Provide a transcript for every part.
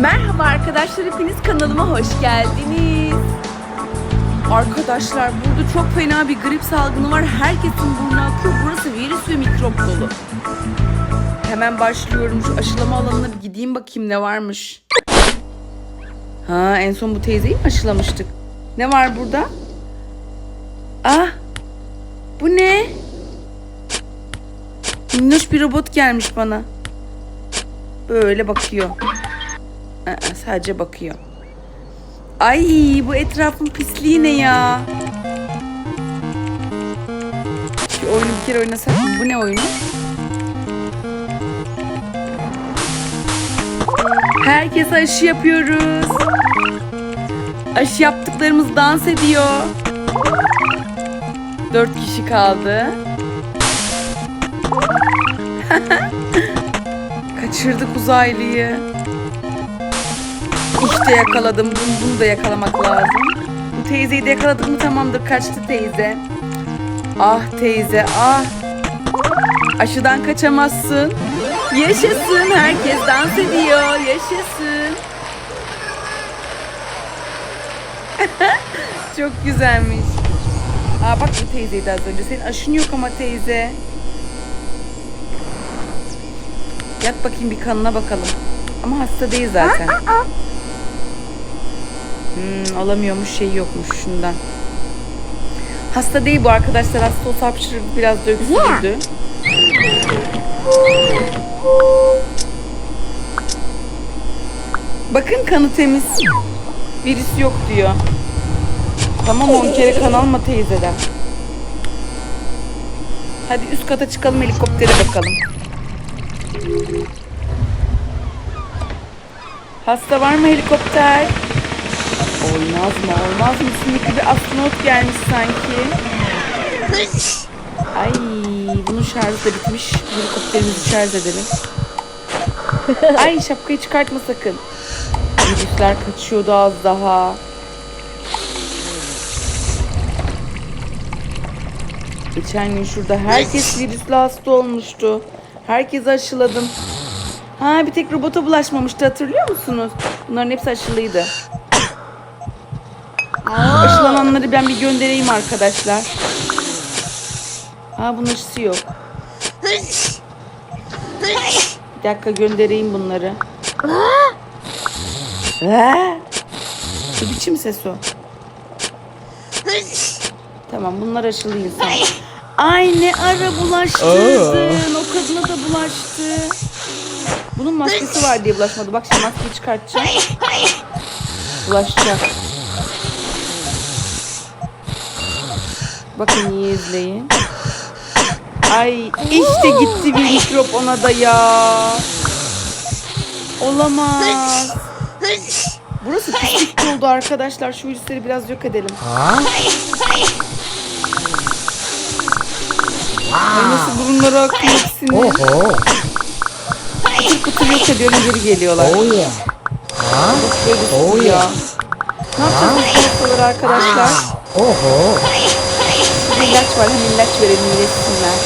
Merhaba arkadaşlar hepiniz kanalıma hoş geldiniz. Arkadaşlar burada çok fena bir grip salgını var. Herkesin burnu akıyor. Burası virüs ve mikrop dolu. Hemen başlıyorum. Şu aşılama alanına bir gideyim bakayım ne varmış. Ha en son bu teyzeyi mi aşılamıştık? Ne var burada? Ah! Bu ne? Minnoş bir robot gelmiş bana. Böyle bakıyor. Aa, sadece bakıyor. Ay bu etrafın pisliği ne ya? Şu oyunu bir kere oynasak? Bu ne oyunu? Herkes aşı yapıyoruz. Aşı yaptıklarımız dans ediyor. Dört kişi kaldı. Kaçırdık uzaylıyı. İşte yakaladım. Bunu, bunu da yakalamak lazım. Bu teyzeyi de yakaladık mı tamamdır. Kaçtı teyze. Ah teyze ah. Aşıdan kaçamazsın. Yaşasın. Herkes dans ediyor. Yaşasın. Çok güzelmiş. Aa bak bu teyzeydi az önce. Senin aşın yok ama teyze. Yat bakayım bir kanına bakalım. Ama hasta değil zaten. Hmm, alamıyormuş şey yokmuş şundan. Hasta değil bu arkadaşlar. Hasta olsa hapşırırdı biraz da öksürürdü. Bakın kanı temiz. Virüs yok diyor. Tamam 10 kere kan alma teyzeden. Hadi üst kata çıkalım helikoptere bakalım. Hasta var mı helikopter? Olmaz mı? Olmaz mı? Sümüklü bir astronot gelmiş sanki. Ay bunun şarjı da bitmiş. Helikopterimizi şarj edelim. Ay şapkayı çıkartma sakın. Virüsler kaçıyordu az daha. Geçen gün şurada herkes virüsle hasta olmuştu. Herkesi aşıladım. Ha bir tek robota bulaşmamıştı hatırlıyor musunuz? Bunların hepsi aşılıydı. Aşılananları ben bir göndereyim arkadaşlar. Ha bunun aşısı yok. Bir dakika göndereyim bunları. Ha? Ne biçim ses o? Tamam bunlar aşılı insan. Ay ne ara bulaştırdın. O kadına da bulaştı. Bunun maskesi var diye bulaşmadı. Bak şimdi maskeyi çıkartacağım. Bulaşacak. Bakın iyi izleyin. Ay işte gitti bir mikrop ona da ya. Olamaz. Burası pislik oldu arkadaşlar. Şu virüsleri biraz yok edelim. Ay nasıl burunları akıyor hepsinin. Oho. Kıtır kıtır yok ediyorum geri geliyorlar. Oh yeah. Böyle Oh ya. yeah. Ne yapacağız bu hastaları arkadaşlar? Oho. İlaç var hem ilaç verelim iyileşsinler.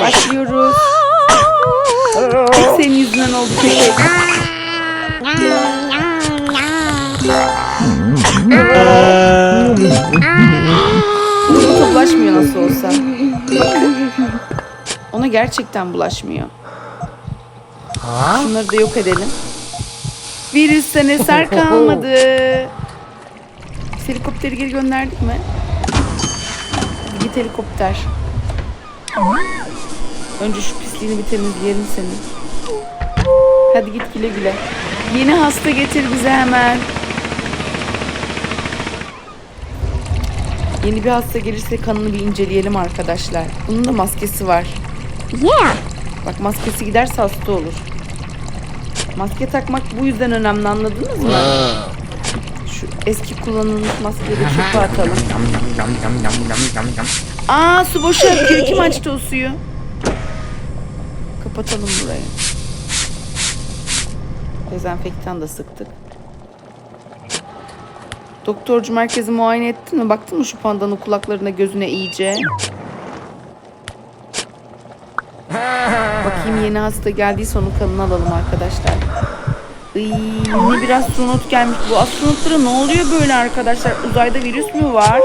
Başlıyoruz. Senin yüzünden oldu köpek. Robota bulaşmıyor nasıl olsa. Ona gerçekten bulaşmıyor. Şunları da yok edelim. Virüsten eser kalmadı. Biz helikopteri geri gönderdik mi? Hadi Git helikopter. Önce şu pisliğini bir temizleyelim senin. Hadi git güle güle. Yeni hasta getir bize hemen. Yeni bir hasta gelirse kanını bir inceleyelim arkadaşlar. Bunun da maskesi var. Yeah. Bak maskesi giderse hasta olur. Maske takmak bu yüzden önemli anladınız mı? Şu eski kullanılmış maskeyi de çöpe atalım. Aa su boşa akıyor. Kim açtı o suyu? Kapatalım burayı. Dezenfektan da sıktık. Doktorcu merkezi muayene ettin mi? Baktın mı şu pandanın kulaklarına gözüne iyice? Bakayım yeni hasta geldiyse onun kanını alalım arkadaşlar. Iy, yine bir astronot gelmiş. Bu astronotlara ne oluyor böyle arkadaşlar? Uzayda virüs mü var?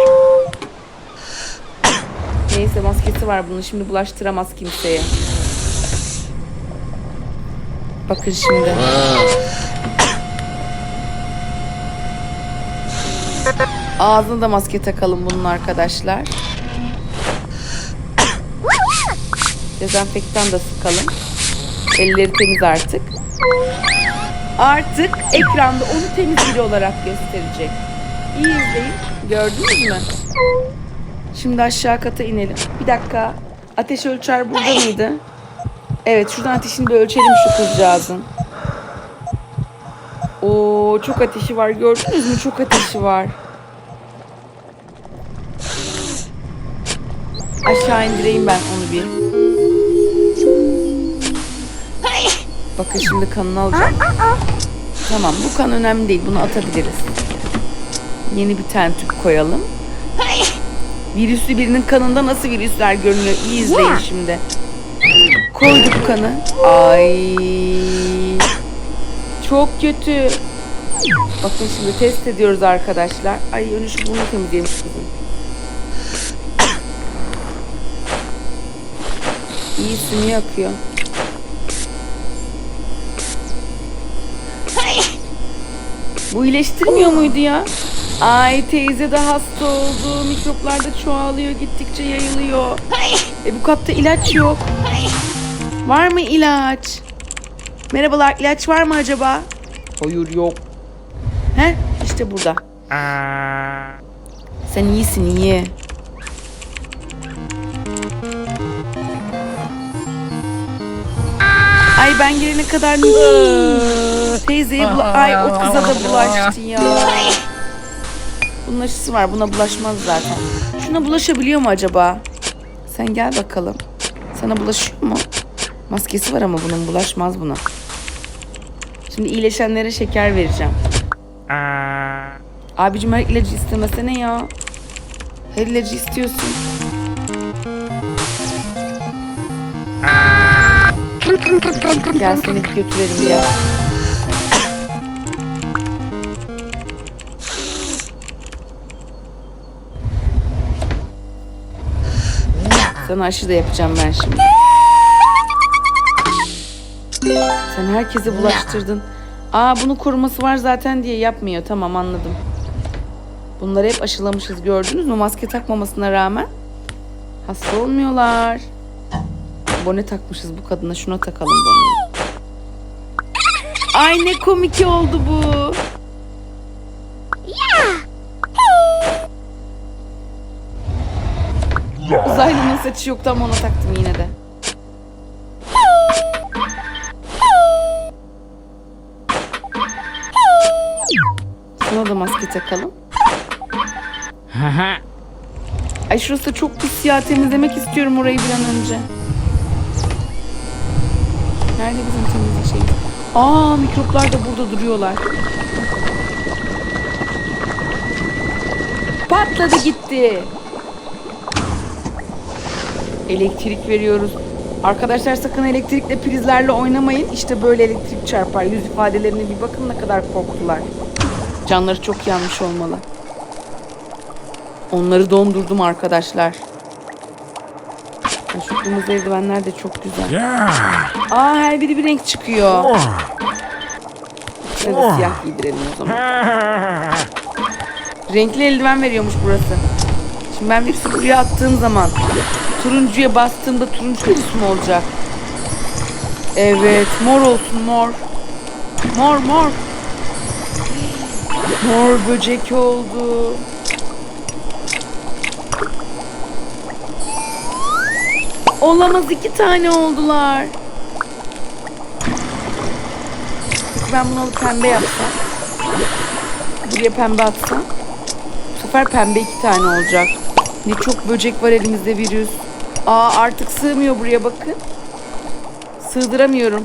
Neyse maskesi var bunun. Şimdi bulaştıramaz kimseye. Bakın şimdi. Ağzına da maske takalım bunun arkadaşlar. Dezenfektan da sıkalım. Elleri temiz artık. Artık ekranda onu temiz biri olarak gösterecek. İyi izleyin. Gördünüz mü? Şimdi aşağı kata inelim. Bir dakika. Ateş ölçer burada mıydı? Evet şuradan ateşini bir ölçelim şu kızcağızın. Oo çok ateşi var. Gördünüz mü? Çok ateşi var. Aşağı indireyim ben onu bir. Bakın şimdi kanını alacağım. Tamam bu kan önemli değil. Bunu atabiliriz. Yeni bir tane tüp koyalım. Virüslü birinin kanında nasıl virüsler görünüyor? İyi izleyin şimdi. Koyduk kanı. Ay. Çok kötü. Bakın şimdi test ediyoruz arkadaşlar. Ay önü şu bunu temizleyelim şu kızım. İyi sümüğü akıyor. Bu iyileştirmiyor muydu ya? Ay teyze de hasta oldu. Mikroplar da çoğalıyor. Gittikçe yayılıyor. E bu kapta ilaç yok. Var mı ilaç? Merhabalar ilaç var mı acaba? Hayır yok. He işte burada. Sen iyisin iyi. Ay ben gelene kadar teyzeye bula- ay o kıza da bulaştı ya. Bunun aşısı var buna bulaşmaz zaten. Şuna bulaşabiliyor mu acaba? Sen gel bakalım. Sana bulaşıyor mu? Maskesi var ama bunun bulaşmaz buna. Şimdi iyileşenlere şeker vereceğim. Abicim her ilacı istemesene ya. Her ilacı istiyorsun. Gel seni götürelim ya. Sana aşı da yapacağım ben şimdi. Sen herkese bulaştırdın. Aa bunun koruması var zaten diye yapmıyor. Tamam anladım. Bunları hep aşılamışız gördünüz mü? Maske takmamasına rağmen. Hasta olmuyorlar. Bone takmışız bu kadına. Şuna takalım boneyi. Ay ne komik oldu bu. Saçı yoktu ama ona taktım yine de. Buna da maske takalım. Ay şurası da çok pis ya. Temizlemek istiyorum orayı bir an önce. Nerede bizim temizlik şeyimiz? Aa mikroplar da burada duruyorlar. Patladı gitti. Elektrik veriyoruz. Arkadaşlar sakın elektrikle prizlerle oynamayın. İşte böyle elektrik çarpar. Yüz ifadelerine bir bakın ne kadar korktular. Canları çok yanmış olmalı. Onları dondurdum arkadaşlar. Ya Şu kırmızı eldivenler de çok güzel. Aa her biri bir renk çıkıyor. Şöyle de siyah giydirelim o zaman. Renkli eldiven veriyormuş burası. Şimdi ben virüsü buraya attığım zaman turuncuya bastığımda turuncu virüs mü olacak? Evet mor olsun mor. Mor mor. Mor böcek oldu. Olamaz iki tane oldular. Ben bunu alıp pembe yapsam. Buraya pembe atsam. Sefer pembe iki tane olacak. Ne çok böcek var elimizde virüs. Aa artık sığmıyor buraya bakın. Sığdıramıyorum.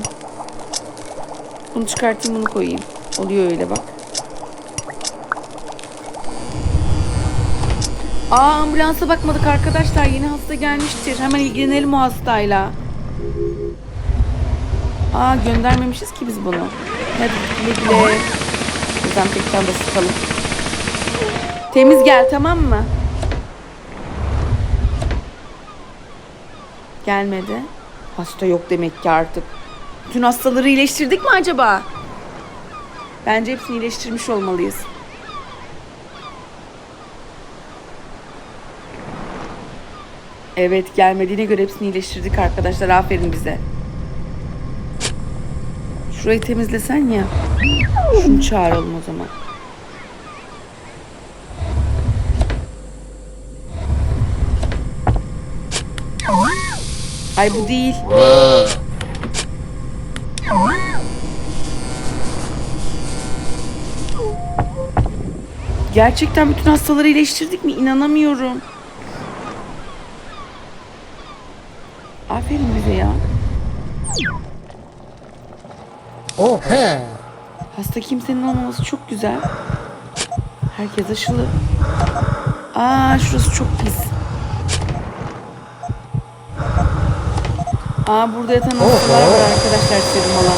Bunu çıkartayım bunu koyayım. Oluyor öyle bak. Aa ambulansa bakmadık arkadaşlar. Yeni hasta gelmiştir. Hemen ilgilenelim o hastayla. Aa göndermemişiz ki biz bunu. Hadi güle güle. Dezenfektan da. Temiz gel tamam mı? Gelmedi. Hasta yok demek ki artık. Bütün hastaları iyileştirdik mi acaba? Bence hepsini iyileştirmiş olmalıyız. Evet gelmediğine göre hepsini iyileştirdik arkadaşlar. Aferin bize. Şurayı temizlesen ya. Şunu çağıralım o zaman. Ay bu değil. Gerçekten bütün hastaları iyileştirdik mi? İnanamıyorum. Aferin bize ya. Oha! Hasta kimsenin olmaması çok güzel. Herkes aşılı. Aa şurası çok pis. Aa burada yatan hastalar var arkadaşlar serum alan.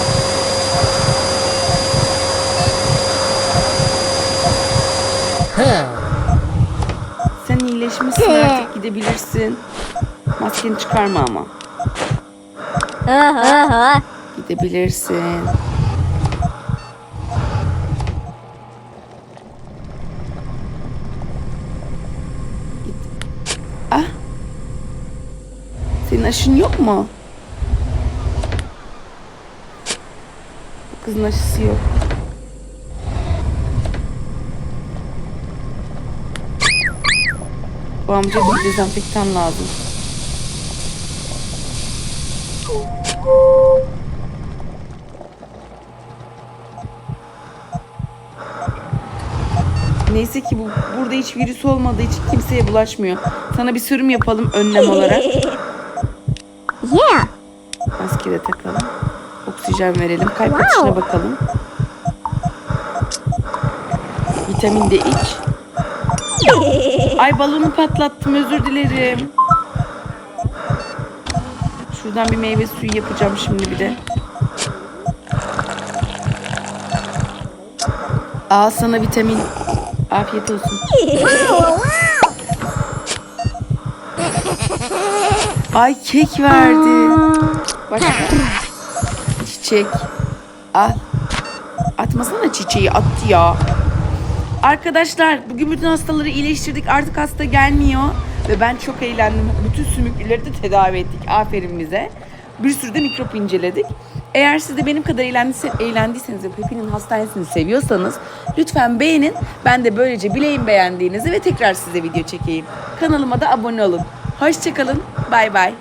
Sen iyileşmişsin artık gidebilirsin. Maskeni çıkarma ama. Gidebilirsin. Git. Ah. Senin aşın yok mu? Kızın aşısı yok. Bu amca bir dezenfektan lazım. Neyse ki bu burada hiç virüs olmadığı için kimseye bulaşmıyor. Sana bir sürüm yapalım önlem olarak. Yeah. Maske de takalım. Oksijen verelim. Kalp atışına bakalım. Vitamin de iç. Ay balonu patlattım özür dilerim. Şuradan bir meyve suyu yapacağım şimdi bir de. Al sana vitamin. Afiyet olsun. Ay kek verdi. Başka. Çiçek. Al. Atmasana çiçeği attı ya. Arkadaşlar bugün bütün hastaları iyileştirdik. Artık hasta gelmiyor. Ve ben çok eğlendim. Bütün sümüklüleri de tedavi ettik. Aferin bize. Bir sürü de mikrop inceledik. Eğer siz de benim kadar eğlendiyse, eğlendiyseniz ve Pepi'nin hastanesini seviyorsanız lütfen beğenin. Ben de böylece bileyim beğendiğinizi ve tekrar size video çekeyim. Kanalıma da abone olun. Hoşçakalın. Bay bay.